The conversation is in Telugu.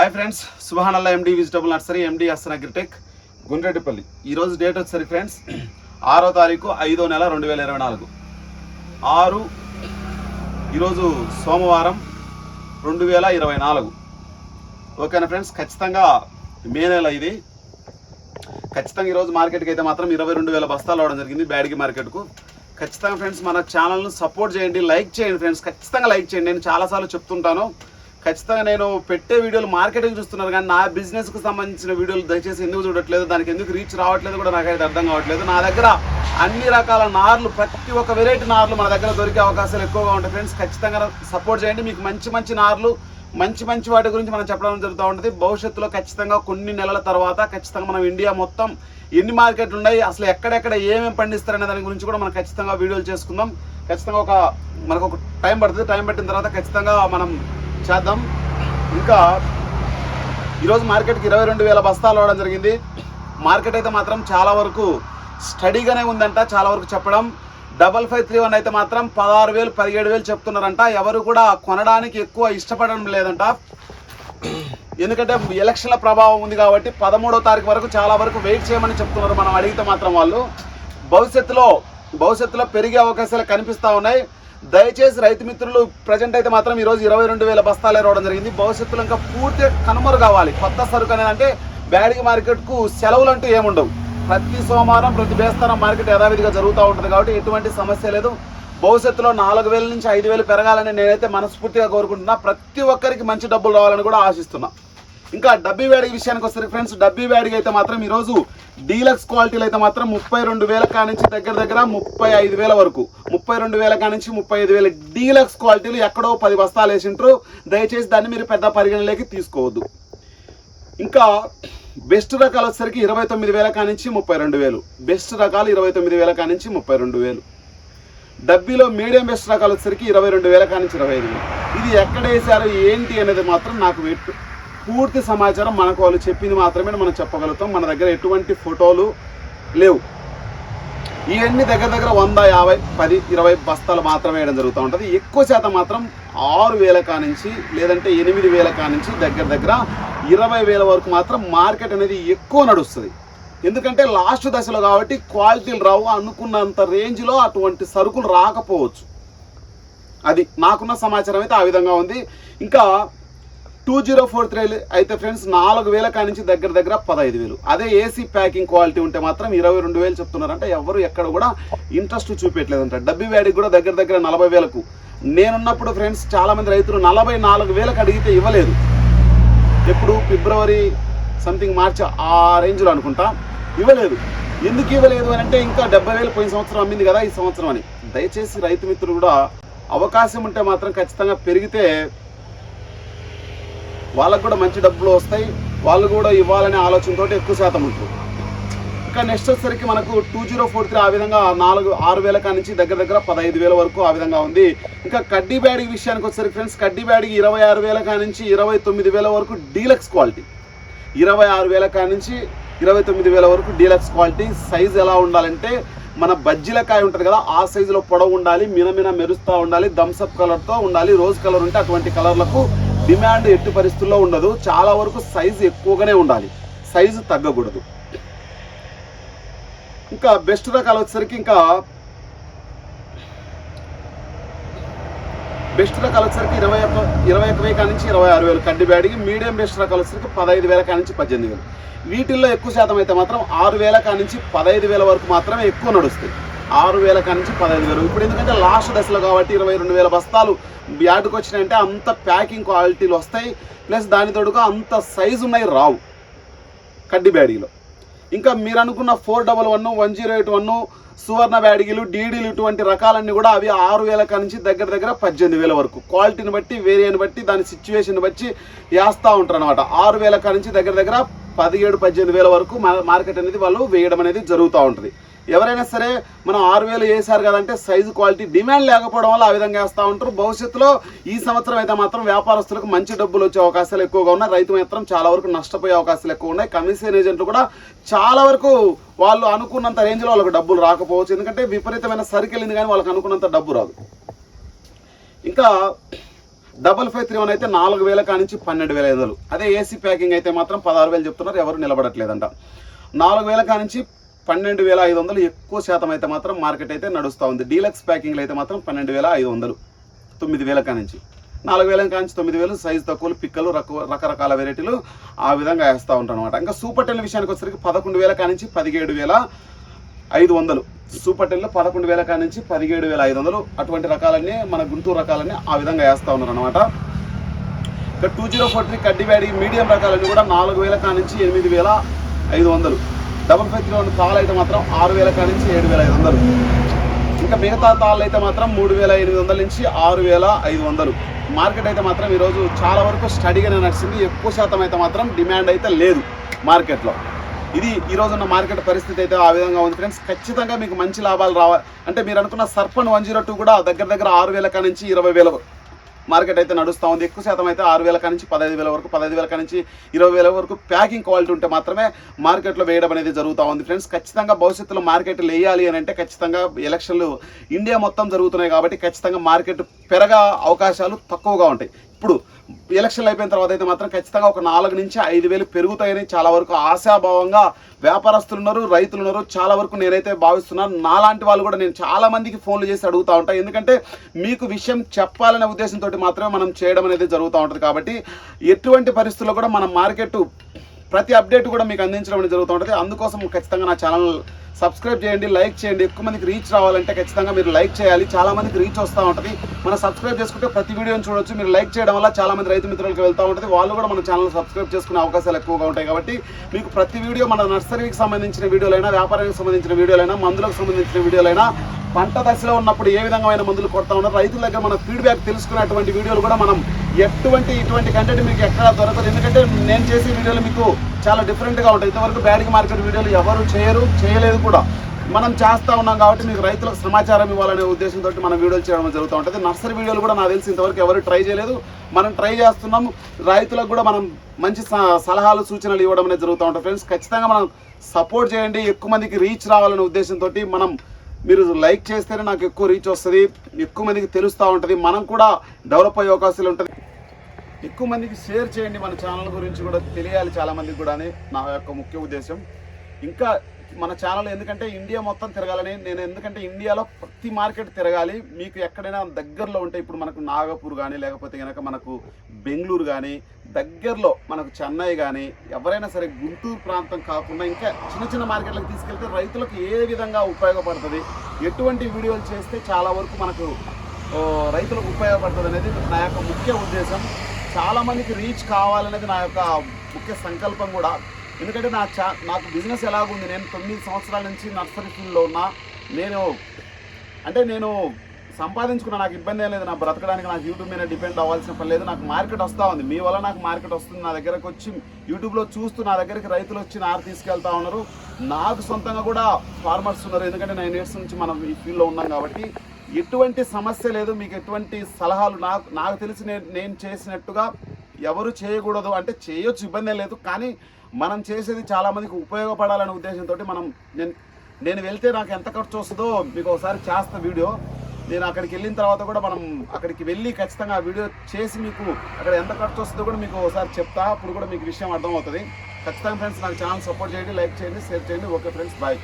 హాయ్ ఫ్రెండ్స్ సుహానల్లా ఎండి వెజిటబుల్ నర్సరీ ఎండి అస్సన్ అగ్రిటెక్ గుండ్రెడ్డిపల్లి ఈరోజు డేట్ వచ్చేసరికి ఫ్రెండ్స్ ఆరో తారీఖు ఐదో నెల రెండు వేల ఇరవై నాలుగు. ఆరు ఈరోజు సోమవారం రెండు వేల ఇరవై నాలుగు. ఓకేనా ఫ్రెండ్స్ ఖచ్చితంగా మే నెల ఇది. ఖచ్చితంగా ఈరోజు మార్కెట్కి అయితే మాత్రం ఇరవై రెండు వేల బస్తాలు అవడం జరిగింది బ్యాడ్గి మార్కెట్కు ఖచ్చితంగా ఫ్రెండ్స్ మన ఛానల్ను సపోర్ట్ చేయండి లైక్ చేయండి ఫ్రెండ్స్ ఖచ్చితంగా లైక్ చేయండి. నేను చాలాసార్లు చెప్తుంటాను. ఖచ్చితంగా నేను పెట్టే వీడియోలు మార్కెటింగ్ చూస్తున్నారు కానీ నా బిజినెస్కు సంబంధించిన వీడియోలు దయచేసి ఎందుకు చూడట్లేదు? దానికి ఎందుకు రీచ్ రావట్లేదు కూడా నాకైతే అర్థం కావట్లేదు. నా దగ్గర అన్ని రకాల నార్లు ప్రతి ఒక్క వెరైటీ నార్లు మన దగ్గర దొరికే అవకాశాలు ఎక్కువగా ఉంటాయి. ఫ్రెండ్స్ ఖచ్చితంగా సపోర్ట్ చేయండి. మీకు మంచి మంచి నార్లు మంచి మంచి వాటి గురించి మనం చెప్పడం జరుగుతూ ఉంటుంది. భవిష్యత్తులో ఖచ్చితంగా కొన్ని నెలల తర్వాత ఖచ్చితంగా మనం ఇండియా మొత్తం ఎన్ని మార్కెట్లు ఉన్నాయి అసలు ఎక్కడెక్కడ ఏమేమి పండిస్తారనే దాని గురించి కూడా మనం ఖచ్చితంగా వీడియోలు చేసుకుందాం. ఖచ్చితంగా ఒక మనకు ఒక టైం పడుతుంది. టైం పట్టిన తర్వాత ఖచ్చితంగా మనం చేద్దాం. ఇంకా ఈరోజు మార్కెట్కి ఇరవై రెండు వేల బస్తాలు అవడం జరిగింది. మార్కెట్ అయితే మాత్రం చాలా వరకు స్టడీగానే ఉందంట చాలా వరకు చెప్పడం. డబల్ ఫైవ్ త్రీ వన్ అయితే మాత్రం పదహారు వేలు పదిహేడు వేలు చెప్తున్నారంట. ఎవరు కూడా కొనడానికి ఎక్కువ ఇష్టపడడం లేదంట. ఎందుకంటే ఎలక్షన్ల ప్రభావం ఉంది కాబట్టి పదమూడో తారీఖు వరకు చాలా వరకు వెయిట్ చేయమని చెప్తున్నారు మనం అడిగితే మాత్రం వాళ్ళు. భవిష్యత్తులో భవిష్యత్తులో పెరిగే అవకాశాలు కనిపిస్తూ ఉన్నాయి. దయచేసి రైతు మిత్రులు ప్రజెంట్ అయితే మాత్రం ఈరోజు ఇరవై రెండు వేల బస్తాలు రావడం జరిగింది. భవిష్యత్తులో ఇంకా పూర్తి కనుమరు కావాలి. కొత్త సరుకు అనేది అంటే బ్యాడిగి మార్కెట్కు సెలవులు అంటూ ఏముండవు. ప్రతి సోమవారం ప్రతి బేస్తారం మార్కెట్ యథావిధిగా జరుగుతూ ఉంటుంది కాబట్టి ఎటువంటి సమస్య లేదు. భవిష్యత్తులో నాలుగు వేల నుంచి ఐదు వేలు పెరగాలని నేనైతే మనస్ఫూర్తిగా కోరుకుంటున్నా. ప్రతి ఒక్కరికి మంచి డబ్బులు రావాలని కూడా ఆశిస్తున్నా. ఇంకా డబ్బీ వేడికి విషయానికి వస్తే ఫ్రెండ్స్ డబ్బీ వేడికి అయితే మాత్రం ఈరోజు డీలక్స్ క్వాలిటీలు అయితే మాత్రం ముప్పై రెండు వేల కానించి దగ్గర దగ్గర ముప్పై ఐదు వేల వరకు. ముప్పై రెండు వేల కానించి ముప్పై ఐదు వేల డీలక్స్ క్వాలిటీలు ఎక్కడో పది బస్తాలు వేసింటారు దయచేసి దాన్ని మీరు పెద్ద పరిగణలోకి తీసుకోవద్దు. ఇంకా బెస్ట్ రకాలు వచ్చేసరికి ఇరవై తొమ్మిది వేల కానించి ముప్పై రెండు వేలు. బెస్ట్ రకాలు ఇరవై తొమ్మిది వేల కానించి ముప్పై రెండు వేలు. డబ్బీలో మీడియం బెస్ట్ రకాలు వచ్చేసరికి ఇరవై రెండు వేల కానించి ఇరవై ఐదు వేలు. ఇది ఎక్కడ వేసారు ఏంటి అనేది మాత్రం నాకు పూర్తి సమాచారం మనకు వాళ్ళు చెప్పింది మాత్రమే మనం చెప్పగలుగుతాం. మన దగ్గర ఎటువంటి ఫోటోలు లేవు. ఇవన్నీ దగ్గర దగ్గర వంద యాభై పది ఇరవై బస్తాలు మాత్రమే వేయడం జరుగుతూ ఉంటుంది. ఎక్కువ శాతం మాత్రం ఆరు వేల కానించి లేదంటే ఎనిమిది వేల కానించి దగ్గర దగ్గర ఇరవై వేల వరకు మాత్రం మార్కెట్ అనేది ఎక్కువ నడుస్తుంది. ఎందుకంటే లాస్ట్ దశలో కాబట్టి క్వాలిటీలు రావు అనుకున్నంత రేంజ్లో అటువంటి సరుకులు రాకపోవచ్చు. అది నాకున్న సమాచారం అయితే ఆ విధంగా ఉంది. ఇంకా టూ జీరో ఫోర్ త్రీ అయితే ఫ్రెండ్స్ నాలుగు వేల కానించి దగ్గర దగ్గర పదహైదు వేలు. అదే ఏసీ ప్యాకింగ్ క్వాలిటీ ఉంటే మాత్రం ఇరవై రెండు వేలు చెప్తున్నారంటే. ఎవరు ఎక్కడ కూడా ఇంట్రెస్ట్ చూపెట్టలేదంట. డబ్బి వేడికి కూడా దగ్గర దగ్గర నలభై వేలకు. నేనున్నప్పుడు ఫ్రెండ్స్ చాలామంది రైతులు నలభై నాలుగు వేలకు అడిగితే ఇవ్వలేదు. ఎప్పుడు? ఫిబ్రవరి సంథింగ్ మార్చి ఆ రేంజ్లో అనుకుంటా. ఇవ్వలేదు. ఎందుకు ఇవ్వలేదు అని అంటే ఇంకా డెబ్బై వేలు పోయిన సంవత్సరం అమ్మింది కదా ఈ సంవత్సరం అని. దయచేసి రైతు మిత్రులు కూడా అవకాశం ఉంటే మాత్రం ఖచ్చితంగా పెరిగితే వాళ్ళకు కూడా మంచి డబ్బులు వస్తాయి. వాళ్ళు కూడా ఇవ్వాలనే ఆలోచనతో ఎక్కువ శాతం ఉంటుంది ఇంకా నెక్స్ట్ వచ్చేసరికి మనకు టూ జీరో ఫోర్ త్రీ ఆ విధంగా నాలుగు ఆరు వేల కానించి దగ్గర దగ్గర పదహైదు వేల వరకు ఆ విధంగా ఉంది. ఇంకా కడ్డీ బ్యాడ్ విషయానికి వచ్చేసరికి ఫ్రెండ్స్ కడ్డీ బ్యాడికి ఇరవై ఆరు వేల నుంచి ఇరవై తొమ్మిది వేల వరకు డీలక్స్ క్వాలిటీ ఇరవై ఆరు వేల నుంచి ఇరవై తొమ్మిది వేల వరకు డీలక్స్ క్వాలిటీ సైజ్ ఎలా ఉండాలంటే మన బజ్జీల కాయ ఉంటుంది కదా ఆ సైజులో పొడవు ఉండాలి మినమిన మెరుస్తూ ఉండాలి థమ్స్అప్ కలర్తో ఉండాలి రోజ్ కలర్ ఉంటే అటువంటి కలర్లకు డిమాండ్ ఎట్టి పరిస్థితుల్లో ఉండదు. చాలా వరకు సైజు ఎక్కువగానే ఉండాలి. సైజు తగ్గకూడదు. ఇంకా బెస్ట్ రకాలు వచ్చేసరికి ఇంకా బెస్ట్ రకాలు వచ్చేసరికి ఇరవై ఒక్క ఇరవై ఒక్క వేల నుంచి ఇరవై ఆరు వేలు. కడ్డి బ్యాడికి మీడియం బెస్ట్ రకాలు వచ్చేసరికి పదహైదు వేల నుంచి పద్దెనిమిది వేలు. వీటిల్లో ఎక్కువ శాతం అయితే మాత్రం ఆరు వేల నుంచి పదహైదు వేల వరకు మాత్రమే ఎక్కువ నడుస్తాయి. ఆరు వేల నుంచి పదహైదు వేలు. ఇప్పుడు ఎందుకంటే లాస్ట్ దశలో కాబట్టి ఇరవై రెండు వేల బస్తాలు యాడ్కి వచ్చినాయంటే అంత ప్యాకింగ్ క్వాలిటీలు వస్తాయి. ప్లస్ దాని తోడుగా అంత సైజు ఉన్నాయి రావు. కడ్డి బ్యాడీలో. ఇంకా మీరు అనుకున్న four double one one zero eight one Suvarna బ్యాడిగీలు డీడీలు ఇటువంటి రకాలన్నీ కూడా అవి ఆరు వేల నుంచి దగ్గర దగ్గర పద్దెనిమిది వేల వరకు. క్వాలిటీని బట్టి వేరియాని బట్టి దాని సిచ్యువేషన్ బట్టి వేస్తూ ఉంటారు అనమాట ఆరు వేల నుంచి దగ్గర దగ్గర పదిహేడు పద్దెనిమిది వేల వరకు మా- మార్కెట్ అనేది వాళ్ళు వేయడం అనేది జరుగుతూ ఉంటుంది. ఎవరైనా సరే మనం ఆరు వేలు వేసారు కదంటే సైజు క్వాలిటీ డిమాండ్ లేకపోవడం వల్ల ఆ విధంగా వేస్తూ ఉంటారు. భవిష్యత్తులో ఈ సంవత్సరం అయితే మాత్రం వ్యాపారస్తులకు మంచి డబ్బులు వచ్చే అవకాశాలు ఎక్కువగా ఉన్నాయి. రైతు మాత్రం చాలా వరకు నష్టపోయే అవకాశాలు ఎక్కువ ఉన్నాయి. కమిషన్ ఏజెంట్లు కూడా చాలా వరకు వాళ్ళు అనుకున్నంత రేంజ్లో వాళ్ళకి డబ్బులు రాకపోవచ్చు. ఎందుకంటే విపరీతమైన సరికెళ్ళింది కానీ వాళ్ళకి అనుకున్నంత డబ్బు రాదు. ఇంకా డబల్ ఫైవ్ త్రీ వన్ అయితే నాలుగు వేల కానించి పన్నెండు వేల ఐదు అదే ఏసీ ప్యాకింగ్ అయితే మాత్రం పదహారు వేలు చెప్తున్నారు. ఎవరు నిలబడట్లేదంట. నాలుగు వేల కానించి పన్నెండు వేల ఐదు వందలు ఎక్కువ శాతం అయితే మాత్రం మార్కెట్ అయితే నడుస్తూ ఉంది. డీలక్స్ ప్యాకింగ్లో అయితే మాత్రం పన్నెండు వేల ఐదు వందలు తొమ్మిది వేల కానించి. నాలుగు వేల కానించి తొమ్మిది వేలు సైజు తక్కువలు పిక్కలు రక రకరకాల వెరైటీలు ఆ విధంగా వేస్తూ ఉంటాను అనమాట ఇంకా సూపర్ టెన్ విషయానికి వచ్చేసరికి పదకొండు వేల కానించి పదిహేడు వేల ఐదు వందలు. సూపర్ టెన్లో పదకొండు వేల కానించి పదిహేడు వేల ఐదు వందలు. అటువంటి రకాలన్నీ మన గుంటూరు రకాలన్నీ ఆ విధంగా వేస్తూ ఉన్నారు అనమాట ఇక టూ జీరో ఫోర్ త్రీ కడ్డివాడి మీడియం రకాలన్నీ కూడా నాలుగు వేల కానించి ఎనిమిది వేల ఐదు వందలు. డబుల్ ఫైవ్ త్రీ వన్ తాళ్ళు అయితే మాత్రం ఆరు వేల కానించి ఏడు వేల ఐదు వందలు. ఇంకా మిగతా తాళ్ళు అయితే మాత్రం మూడు వేల ఎనిమిది వందల నుంచి ఆరు వేల ఐదు వందలు. మార్కెట్ అయితే మాత్రం ఈరోజు చాలా వరకు స్టడీగానే నడిచింది. ఎక్కువ శాతం అయితే మాత్రం డిమాండ్ అయితే లేదు మార్కెట్లో. ఇది ఈ ఉన్న మార్కెట్ పరిస్థితి అయితే ఆ విధంగా ఉంది ఫ్రెండ్స్. ఖచ్చితంగా మీకు మంచి లాభాలు రావాలి అంటే మీరు అనుకున్న సర్పన్ వన్ జీరో టూ కూడా దగ్గర దగ్గర ఆరు వేల కాడ నుంచి ఇరవై వేల మార్కెట్ అయితే నడుస్తూ ఉంది. ఎక్కువ శాతం అయితే ఆరు వేల నుంచి పదహైదు వేల వరకు పదహైదు వేల నుంచి ఇరవై వేల వరకు ప్యాకింగ్ క్వాలిటీ ఉంటే మాత్రమే మార్కెట్లో వేయడం అనేది జరుగుతూ ఉంది. ఫ్రెండ్స్ ఖచ్చితంగా భవిష్యత్తులో మార్కెట్ వేయాలి అని అంటే ఖచ్చితంగా ఎలక్షన్లు ఇండియా మొత్తం జరుగుతున్నాయి కాబట్టి ఖచ్చితంగా మార్కెట్ పెరగ అవకాశాలు తక్కువగా ఉంటాయి. ఇప్పుడు ఎలక్షన్లు అయిపోయిన తర్వాత అయితే మాత్రం ఖచ్చితంగా ఒక నాలుగు నుంచి ఐదు వేలు పెరుగుతాయని చాలా వరకు ఆశాభావంగా వ్యాపారస్తులు ఉన్నారు రైతులు ఉన్నారు. చాలా వరకు నేనైతే భావిస్తున్నాను. నాలాంటి వాళ్ళు కూడా నేను చాలా మందికి ఫోన్లు చేసి అడుగుతూ ఉంటాను ఎందుకంటే మీకు విషయం చెప్పాలనే ఉద్దేశంతో మాత్రమే మనం చేయడం అనేది జరుగుతూ ఉంటుంది కాబట్టి ఎటువంటి పరిస్థితుల్లో కూడా మనం మార్కెట్ ప్రతి అప్డేట్ కూడా మీకు అందించడం జరుగుతూ ఉంటుంది అందుకోసం ఖచ్చితంగా నా ఛానల్ సబ్స్క్రైబ్ చేయండి లైక్ చేయండి. ఎక్కువ మందికి రీచ్ రావాలంటే ఖచ్చితంగా మీరు లైక్ చేయాలి. చాలా మందికి రీచ్ వస్తూ ఉంటుంది. మనం సబ్స్క్రైబ్ చేసుకుంటే ప్రతి వీడియోని చూడొచ్చు. మీరు లైక్ చేయడం వల్ల చాలా మంది రైతు మిత్రులకు వెళ్తూ ఉంటుంది. వాళ్ళు కూడా మన ఛానల్ సబ్స్క్రైబ్ చేసుకునే అవకాశాలు ఎక్కువగా ఉంటాయి కాబట్టి మీకు ప్రతి వీడియో మన నర్సరీకి సంబంధించిన వీడియోలైనా వ్యాపారానికి సంబంధించిన వీడియోలైనా మందులకు సంబంధించిన వీడియోలైనా పంట దశలో ఉన్నప్పుడు ఏ విధంగా మందులు కొడతా ఉన్నారు. రైతుల దగ్గర మన ఫీడ్బ్యాక్ తెలుసుకునేటువంటి వీడియోలు కూడా మనం ఎటువంటి ఇటువంటి కంటెంట్ మీకు ఎక్కడ దొరకదు. ఎందుకంటే నేను చేసే వీడియోలు మీకు చాలా డిఫరెంట్గా ఉంటాయి. ఇంతవరకు బ్యాడికి మార్కెట్ వీడియోలు ఎవరు చేయరు చేయలేదు కూడా. మనం చేస్తూ ఉన్నాం కాబట్టి మీకు రైతులకు సమాచారం ఇవ్వాలనే ఉద్దేశంతో మనం వీడియోలు చేయడం జరుగుతూ ఉంటుంది. నర్సరీ వీడియోలు కూడా నాకు తెలిసి ఇంతవరకు ఎవరు ట్రై చేయలేదు. మనం ట్రై చేస్తున్నాం. రైతులకు కూడా మనం మంచి స- సలహాలు సూచనలు ఇవ్వడం అనేది జరుగుతూ ఉంటుంది. ఫ్రెండ్స్ ఖచ్చితంగా మనం సపోర్ట్ చేయండి. ఎక్కువ మందికి రీచ్ రావాలనే ఉద్దేశంతో మనం మీరు లైక్ చేస్తేనే నాకు ఎక్కువ రీచ్ వస్తుంది. ఎక్కువ మందికి తెలుస్తూ ఉంటుంది. మనం కూడా డెవలప్ అయ్యే అవకాశాలు ఉంటుంది. ఎక్కువ మందికి షేర్ చేయండి మన ఛానల్ గురించి కూడా తెలియాలి చాలామందికి కూడా అని నా యొక్క ముఖ్య ఉద్దేశం ఇంకా మన ఛానల్ ఎందుకంటే ఇండియా మొత్తం తిరగాలని నేను ఎందుకంటే ఇండియాలో ప్రతి మార్కెట్ తిరగాలి. మీకు ఎక్కడైనా దగ్గరలో ఉంటే ఇప్పుడు మనకు నాగపూర్ కానీ లేకపోతే కనుక మనకు బెంగళూరు కానీ దగ్గరలో మనకు చెన్నై కానీ ఎవరైనా సరే గుంటూరు ప్రాంతం కాకుండా ఇంకా చిన్న చిన్న మార్కెట్లకు తీసుకెళ్తే రైతులకు ఏ విధంగా ఉపయోగపడుతుంది ఎటువంటి వీడియోలు చేస్తే చాలా వరకు మనకు రైతులకు ఉపయోగపడుతుంది అనేది నా యొక్క ముఖ్య ఉద్దేశం. చాలామందికి రీచ్ కావాలనేది నా యొక్క ముఖ్య సంకల్పం కూడా. ఎందుకంటే నా చా నాకు బిజినెస్ ఎలాగుంది? నేను తొమ్మిది సంవత్సరాల నుంచి నర్సరీ ఫీల్డ్లో ఉన్నా. నేను అంటే నేను సంపాదించుకున్న నాకు ఇబ్బంది ఏం లేదు. నా బ్రతకడానికి నాకు యూట్యూబ్ మీద డిపెండ్ అవ్వాల్సిన పని లేదు. నాకు మార్కెట్ వస్తూ ఉంది. మీ వల్ల నాకు మార్కెట్ వస్తుంది. నా దగ్గరకు వచ్చి యూట్యూబ్లో చూస్తూ నా దగ్గరికి రైతులు వచ్చి నారు తీసుకెళ్తా ఉన్నారు. నాకు సొంతంగా కూడా ఫార్మర్స్ ఉన్నారు. ఎందుకంటే నైన్ ఇయర్స్ నుంచి మనం ఈ ఫీల్డ్లో ఉన్నాం కాబట్టి ఎటువంటి సమస్య లేదు. మీకు ఎటువంటి సలహాలు నాకు నాకు తెలిసి నేను నేను చేసినట్టుగా ఎవరు చేయకూడదు. అంటే చేయొచ్చు ఇబ్బంది లేదు. కానీ మనం చేసేది చాలా మందికి ఉపయోగపడాలనే ఉద్దేశంతో మనం నేను నేను వెళ్తే నాకు ఎంత ఖర్చు వస్తుందో మీకు ఒకసారి చేస్తా వీడియో. నేను అక్కడికి వెళ్ళిన తర్వాత కూడా మనం అక్కడికి వెళ్ళి ఖచ్చితంగా ఆ వీడియో చేసి మీకు అక్కడ ఎంత ఖర్చు వస్తుందో కూడా మీకు ఒకసారి చెప్తా. అప్పుడు కూడా మీకు విషయం అర్థమవుతుంది. ఖచ్చితంగా ఫ్రెండ్స్ నాకు ఛానల్ సపోర్ట్ చేయండి లైక్ చేయండి షేర్ చేయండి. Okay friends bye.